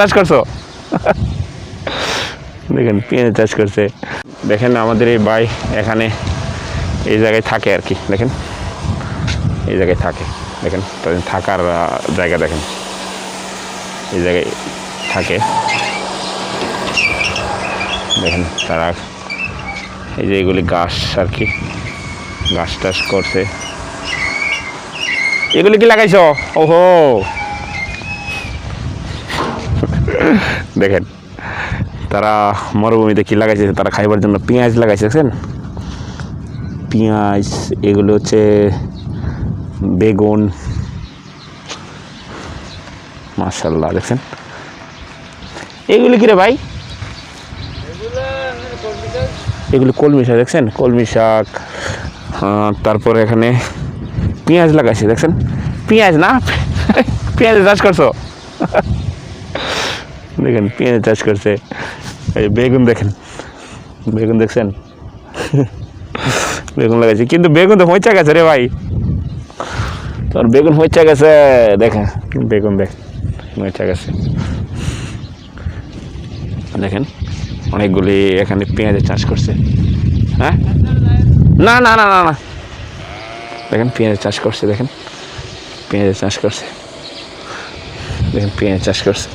চাষ করছ? দেখেন, পেঁয়াজ চাষ করছে। দেখেন আমাদের এই ভাই এখানে এই জায়গায় থাকে আর কি, দেখেন। এই জায়গায় থাকে, দেখেন। তাদের থাকার জায়গা দেখেন। এই জায়গায় থাকে। দেখেন তারা এই যে এগুলি গাছ আর কি গাছ টাছ করছে। এগুলি কি লাগাইছো? ওহো! দেখেন, তারা মরুভূমিতে কী লাগাইছে? তারা খাইবার জন্য পেঁয়াজ লাগাইছে, দেখছেন? পেঁয়াজ, এগুলো হচ্ছে বেগুন। মাশাল্লাহ দেখছেন? এগুলি কি রে ভাই? এগুলি কলমি শাক, দেখছেন? কলমি শাক তারপরে এখানে পেঁয়াজ লাগাইছে, দেখছেন? পেঁয়াজ না? পেঁয়াজ চাষ করছ? দেখেন পেঁয়াজ চাষ করছে। এই বেগুন দেখেন। বেগুন দেখছেন? বেগুন লাগাইছে। কিন্তু বেগুন তো হইচা গেছে রে ভাই। তোর বেগুন হইচা গেছে দেখেন বেগুন দেখ, হইচা গেছে। দেখেন, অনেকগুলি এখানে পেঁয়াজের চাষ করছে। হ্যাঁ? না না না না না। দেখেন পেঁয়াজের চাষ করছে, দেখেন। পেঁয়াজের চাষ করছে। দেখেন, পেঁয়াজ চাষ করছে।